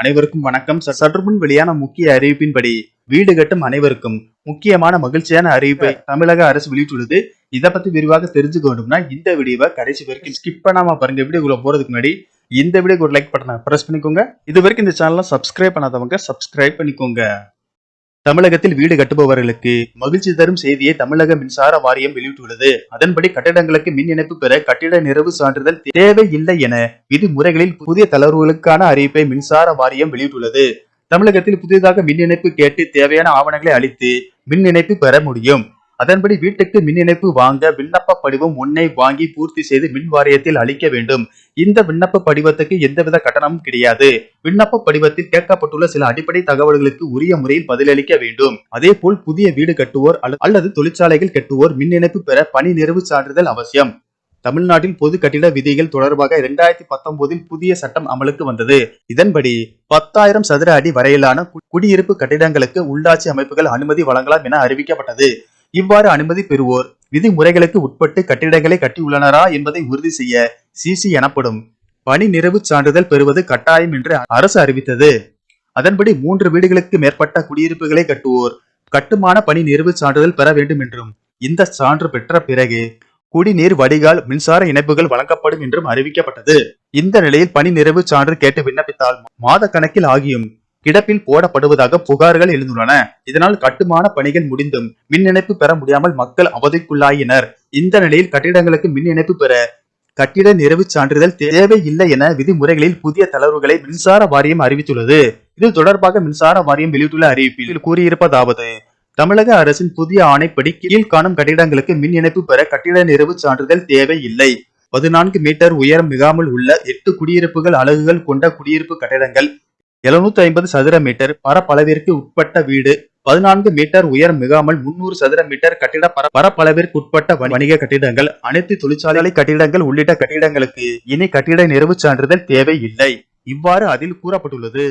அனைவருக்கும் வணக்கம். ச- சற்று முன் வெளியான முக்கிய அறிவிப்பின்படி வீடு கட்டும் அனைவருக்கும் முக்கியமான மகிழ்ச்சியான அறிவிப்பை தமிழக அரசு வெளியிட்டுள்ளது. இதை பத்தி விரிவாக தெரிஞ்சுக்க வேண்டும்னா இந்த வீடியோவை கடைசி வரைக்கும் ஸ்கிப் பண்ணாம பாருங்க. வீடியோக்குள்ள போறதுக்கு முன்னாடி இந்த வீடியோக்கு ஒரு லைக் பட்டனை பிரஸ் பண்ணிக்கோங்க. இது வரைக்கும் இந்த சேனலை சப்ஸ்கிரைப் பண்ணாதவங்க சப்ஸ்கிரைப் பண்ணிக்கோங்க. தமிழகத்தில் வீடு கட்டுபவர்களுக்கு மகிழ்ச்சி தரும் செய்தியை தமிழக மின்சார வாரியம் வெளியிட்டுள்ளது. அதன்படி கட்டிடங்களுக்கு மின் இணைப்பு பெற கட்டிட நிறைவு சான்றிதழ் தேவையில்லை என விதிமுறைகளில் புதிய தளர்வுகளுக்கான அறிவிப்பை மின்சார வாரியம் வெளியிட்டுள்ளது. தமிழகத்தில் புதிதாக மின் இணைப்பு கேட்டு தேவையான ஆவணங்களை அளித்து மின் இணைப்பு பெற முடியும். அதன்படி வீட்டுக்கு மின் இணைப்பு வாங்க விண்ணப்ப படிவம் ஒன்னை வாங்கி பூர்த்தி செய்து மின் வாரியத்தில் அளிக்க வேண்டும். இந்த விண்ணப்ப படிவத்துக்கு எந்தவித கட்டணமும் கிடையாது. விண்ணப்ப படிவத்தில் கேட்கப்பட்டுள்ள சில அடிப்படை தகவல்களுக்கு உரிய முறையில் பதிலளிக்க வேண்டும். அதே போல் புதிய வீடு கட்டுவோர் அல்லது தொழிற்சாலைகள் கட்டுவோர் மின் இணைப்பு பெற பணி நிறைவு சான்றிதழ் அவசியம். தமிழ்நாட்டில் பொது கட்டிட விதிகள் தொடர்பாக இரண்டாயிரத்தி பத்தொன்பதில் புதிய சட்டம் அமலுக்கு வந்தது. இதன்படி பத்தாயிரம் சதுர அடி வரையிலான கு- குடியிருப்பு கட்டிடங்களுக்கு உள்ளாட்சி அமைப்புகள் அனுமதி வழங்கலாம் என அறிவிக்கப்பட்டது. இவ்வாறு அனுமதி பெறுவோர் விதிமுறைகளுக்கு உட்பட்டு கட்டிடங்களை கட்டியுள்ளனரா என்பதை உறுதி செய்ய சிசி எனப்படும் பணி நிறைவு சான்றிதழ் பெறுவது கட்டாயம் என்று அரசு அறிவித்தது. அதன்படி மூன்று வீடுகளுக்கு மேற்பட்ட குடியிருப்புகளை கட்டுவோர் கட்டுமான பணி நிறைவு சான்றிதழ் பெற வேண்டும் என்றும் இந்த சான்று பெற்ற பிறகு குடிநீர் வடிகால் மின்சார இணைப்புகள் வழங்கப்படும் என்றும் அறிவிக்கப்பட்டது. இந்த நிலையில் பணி நிறைவு சான்று கேட்டு விண்ணப்பித்தால் மாத கணக்கில் ஆகியும் கிடப்பில் போடப்படுவதாக புகார்கள் எழுந்துள்ளன. இதனால் கட்டுமான பணிகள் முடிந்தும் மின் இணைப்பு பெற முடியாமல் மக்கள் அவதிக்குள்ளாயினர். இந்த நிலையில் கட்டிடங்களுக்கு மின் இணைப்பு பெற கட்டிட நிறைவு சான்றிதழ் தேவையில்லை என விதிமுறைகளில் புதிய தளர்வுகளை மின்சார வாரியம் அறிவித்துள்ளது. இது தொடர்பாக மின்சார வாரியம் வெளியிட்டுள்ள அறிவிப்பில் கூறியிருப்பதாவது தமிழக அரசின் புதிய ஆணைப்படி கீழ்காணும் கட்டிடங்களுக்கு மின் இணைப்பு பெற கட்டிட நிறைவு சான்றிதழ் தேவையில்லை. பதினான்கு மீட்டர் உயரம் மிகாமல் உள்ள எட்டு குடியிருப்புகள் அலகுகள் கொண்ட குடியிருப்பு கட்டிடங்கள் எழுநூத்தி ஐம்பது சதுர மீட்டர் பரப்பளவிற்கு உட்பட்ட வீடு. பதினான்கு மீட்டர் உயர் மிகாமல் முன்னூறு சதுர மீட்டர் கட்டிட பரப்பளவிற்கு உட்பட்ட வணிக கட்டிடங்கள் அனைத்து தொழிற்சாலை கட்டிடங்கள் உள்ளிட்ட கட்டிடங்களுக்கு இனி கட்டிட நிறைவு சான்றிதழ் தேவையில்லை. இவ்வாறு அதில் கூறப்பட்டுள்ளது.